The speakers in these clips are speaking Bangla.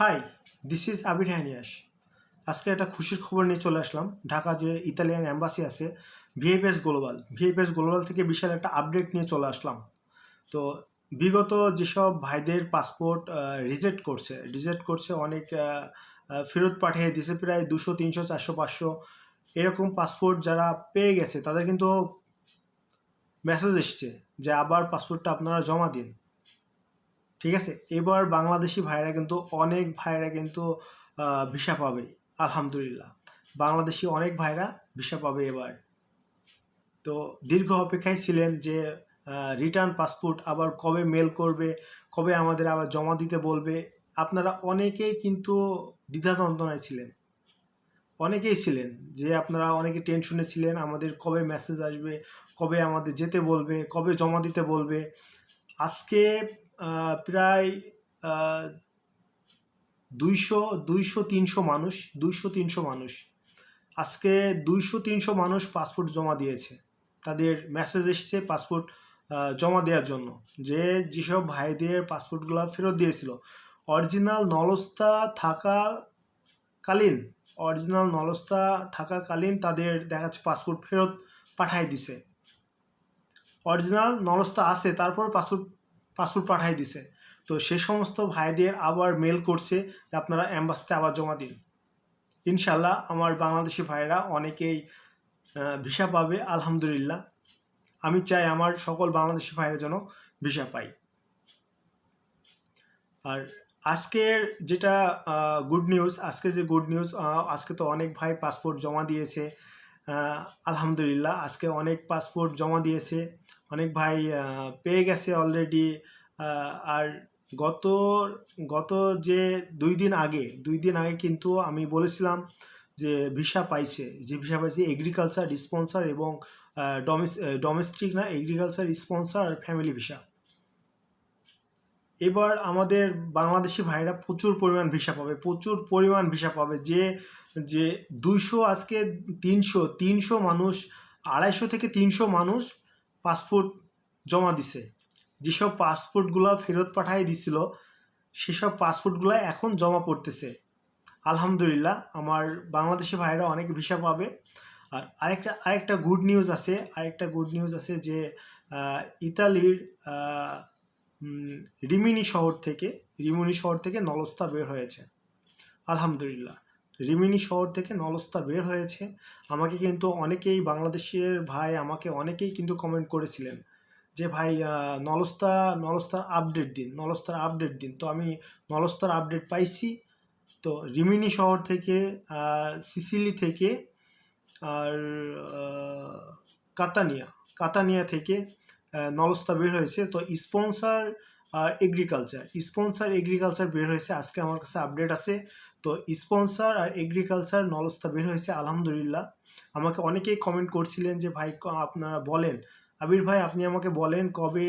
হাই দিস ইজ আবির হ্যানিয়াস আজকে একটা খুশির খবর নিয়ে চলে আসলাম। ঢাকা যে ইতালিয়ান অ্যাম্বাসি আছে ভিএফএস গ্লোবাল ভিএফএস গ্লোবাল থেকে বিশাল একটা আপডেট নিয়ে চলে আসলাম। তো বিগত যেসব ভাইদের পাসপোর্ট রিজেক্ট করছে রিজেক্ট করছে অনেক ফেরত পাঠিয়ে দিছে প্রায় দুশো, তিনশো, চারশো, পাঁচশো এরকম পাসপোর্ট যারা পেয়ে গেছে, তাদের কিন্তু মেসেজ এসছে যে আবার পাসপোর্টটা আপনারা জমা দিন। ঠিক আছে? এবার বাংলাদেশি ভাইরা কিন্তু অনেক ভাইরা কিন্তু ভিসা পাবে, আলহামদুলিল্লাহ। বাংলাদেশি অনেক ভাইরা ভিসা পাবে এবার। তো দীর্ঘ অপেক্ষায় ছিলেন যে রিটার্ন পাসপোর্ট আবার কবে মেল করবে, কবে আমাদের আবার জমা দিতে বলবে, আপনারা অনেকেই কিন্তু দ্বিধাদ্বন্দ্বনায় ছিলেন। অনেকেই ছিলেন যে, আপনারা অনেকে টেনশনে ছিলেন, আমাদের কবে মেসেজ আসবে, কবে আমাদের যেতে বলবে, কবে জমা দিতে বলবে। আজকে প্রায় দুইশো দুইশো, তিনশো মানুষ, দুইশো, তিনশো মানুষ। আজকে দুইশো, তিনশো মানুষ পাসপোর্ট জমা দিয়েছে। তাদের মেসেজ এসছে পাসপোর্ট জমা দেওয়ার জন্য। যে যেসব ভাইদের পাসপোর্টগুলো ফেরত দিয়েছিল। অরিজিনাল নলস্তা থাকাকালীন অরিজিনাল নলস্তা থাকাকালীন তাদের দেখা যাচ্ছে পাসপোর্ট ফেরত পাঠাই দিছে। অরিজিনাল নলস্তা আছে, তারপর পাসপোর্ট পাসপোর্ট পাঠাই দিছে। তো সে সমস্ত ভাইদের আবার মেল করছে যে আপনারা অ্যাম্বাসিতে আবার জমা দিন। ইনশাল্লাহ আমার বাংলাদেশি ভাইরা অনেকেই ভিসা পাবে, আলহামদুলিল্লাহ। আমি চাই আমার সকল বাংলাদেশি ভাইরা যেন ভিসা পাই আর আজকের যেটা গুড নিউজ আজকে যে গুড নিউজ আজকে তো অনেক ভাই পাসপোর্ট জমা দিয়েছে। আলহামদুলিল্লাহ, আজকে অনেক পাসপোর্ট জমা দিয়েছে। অনেক ভাই পেয়ে গেছে অলরেডি আর গত গত যে দুই দিন আগে, দুই দিন আগে কিন্তু আমি বলেছিলাম যে ভিসা পাইছে, যে ভিসা পাইছে এগ্রিকালচার স্পন্সর এবং ডোমেস্টিক না এগ্রিকালচার স্পন্সর আর ফ্যামিলি ভিসা এবার আমাদের বাংলাদেশি ভাইরা প্রচুর পরিমাণ ভিসা পাবে, প্রচুর পরিমাণ ভিসা পাবে। যে যে দুইশো আজকে তিনশো তিনশো মানুষ, আড়াইশো থেকে তিনশো মানুষ পাসপোর্ট জমা দিছে। যেসব পাসপোর্টগুলো ফেরত পাঠিয়ে দিছিল, সেসব পাসপোর্টগুলো এখন জমা পড়তেছে। আলহামদুলিল্লাহ, আমার বাংলাদেশি ভাইরা অনেক ভিসা পাবে। আর আরেকটা আরেকটা গুড নিউজ আছে, আরেকটা গুড নিউজ আছে যে ইতালির রিমিনি শহর থেকে, রিমিনি শহর থেকে নলস্তা বের হয়েছে। আলহামদুলিল্লাহ, রিমিনি শহর থেকে নলস্তা বের হয়েছে। আমাকে কিন্তু অনেকেই বাংলাদেশের ভাই আমাকে অনেকেই কিন্তু কমেন্ট করেছিলেন যে, ভাই নলস্তা, নলস্তার আপডেট দিন, নলস্তার আপডেট দিন। তো আমি নলস্তার আপডেট পাইছি। তো রিমিনি শহর থেকে সিসিলি থেকে আর কাতানিয়া কাতানিয়া থেকে নলস্তা বের হয়েছে। তো স্পন্সার আর এগ্রিকালচার স্পন্সার এগ্রিকালচার বের হয়েছে। আজকে আমার কাছে আপডেট আছে। তো স্পন্সার আর এগ্রিকালচার নলস্তা বের হয়েছে, আলহামদুলিল্লাহ। আমাকে অনেকেই কমেন্ট করছিলেন যে, ভাই আপনারা বলেন। আবির ভাই, আপনি আমাকে বলেন কবে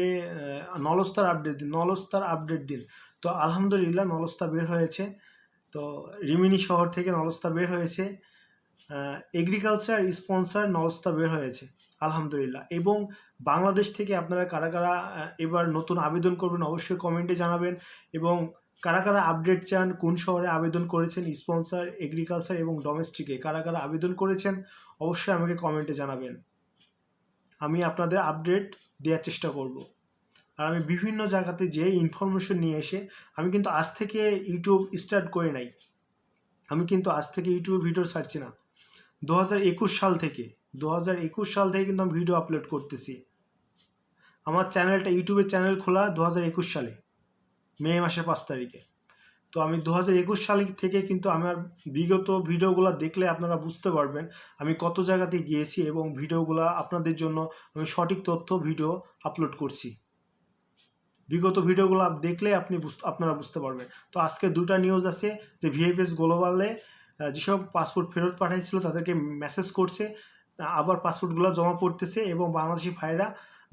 নলস্তার আপডেট দিন, নলস্তার আপডেট দিন। তো আলহামদুলিল্লাহ নলস্তা বের হয়েছে। তো রিমিনি শহর থেকে নলস্তা বের হয়েছে। এগ্রিকালচার স্পন্সার নলস্তা বের হয়েছে। আলহামদুলিল্লাহ। এবং বাংলাদেশ থেকে আপনারা কারা কারা এবার নতুন আবেদন করবেন অবশ্যই কমেন্টে জানাবেন। এবং কারা কারা আপডেট চান, কোন শহরে আবেদন করেছেন স্পন্সার এগ্রিকালচার এবং ডোমেস্টিকে কারা কারা আবেদন করেছেন, অবশ্যই আমাকে কমেন্টে জানাবেন। আমি আপনাদের আপডেট দেওয়ার চেষ্টা করব। আর আমি বিভিন্ন জায়গাতে যে ইনফরমেশন নিয়ে এসে, আমি কিন্তু আজ থেকে ইউটিউব স্টার্ট করে নাই। আমি কিন্তু আজ থেকে ইউটিউবে ভিডিও ছাড়ছি না। দু হাজার একুশ সাল থেকে দু হাজার একুশ সাল থেকে কিন্তু আমি ভিডিও আপলোড করতেছি। আমার চ্যানেলটা ইউটিউবের চ্যানেল খোলা দু হাজার একুশ সালে, মে মাসের পাঁচ তারিখে। তো আমি দু হাজার একুশ সাল থেকে কিন্তু আমার বিগত ভিডিওগুলো দেখলে আপনারা বুঝতে পারবেন আমি কত জায়গাতে গিয়েছি এবং ভিডিওগুলো আপনাদের জন্য আমি সঠিক তথ্য ভিডিও আপলোড করছি। বিগত ভিডিওগুলো দেখলে আপনি আপনারা বুঝতে পারবেন। তো আজকে দুটা নিউজ আছে যে ভিএফএস গ্লোবালে যেসব পাসপোর্ট ফেরত পাঠিয়েছিল তাদেরকে মেসেজ করছে। আবার পাসপোর্টগুলো জমা পড়তেছে এবং বাংলাদেশি ভাইরা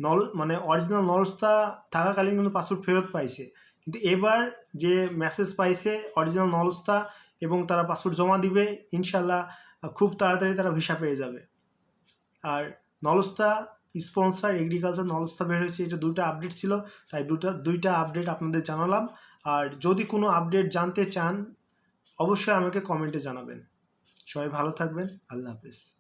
নল মানে অরিজিনাল নলস্তা থাকাকালীন কিন্তু পাসপোর্ট ফেরত পাইছে। কিন্তু এবার যে মেসেজ পাইছে অরিজিনাল নলস্তা এবং তারা পাসপোর্ট জমা দিবে ইনশাল্লাহ খুব তাড়াতাড়ি তারা ভিসা পেয়ে যাবে। আর নলস্তা স্পন্সার এগ্রিকালচার নলেজটা বের হয়েছে, এটা দুটো আপডেট ছিল, তাই দুটো, দুইটা আপডেট আপনাদের জানালাম। আর যদি কোনো আপডেট জানতে চান, অবশ্যই আমাকে কমেন্টে জানাবেন। সবাই ভালো থাকবেন, আল্লাহ হাফিজ।